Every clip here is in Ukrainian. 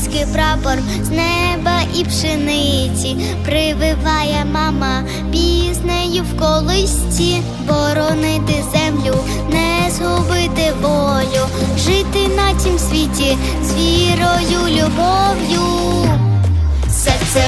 український прапор з неба і пшениці. Прививає мама піснею в колисці, боронити землю, не згубити волю, жити на цім світі з вірою, любов'ю. Серце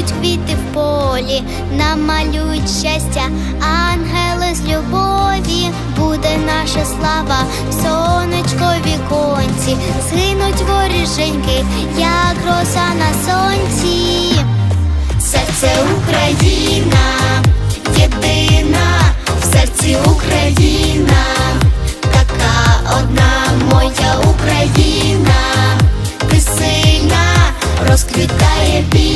будуть квіти в полі, намалюють щастя, ангели з любові, буде наша слава, сонечко віконці, згинуть воріженьки, як роса на сонці. Серце Україна, єдина, в серці Україна, така одна моя Україна, ти сильна, розквітає вільна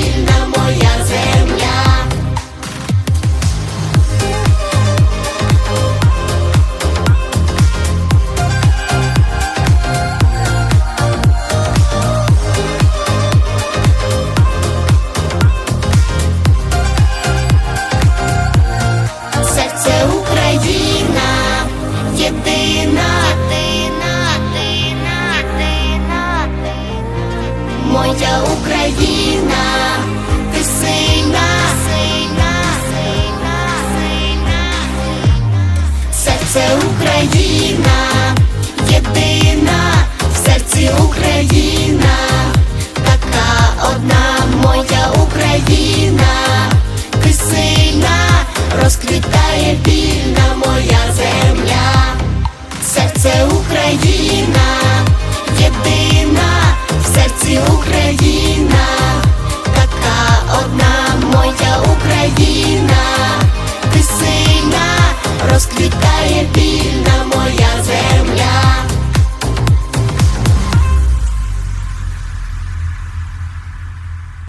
єдина, моя Україна, ти сильна, сильна, сильна, сильна. Серце Україна, єдина, в серці Україна, Серце Україна, єдина, в серці Україна,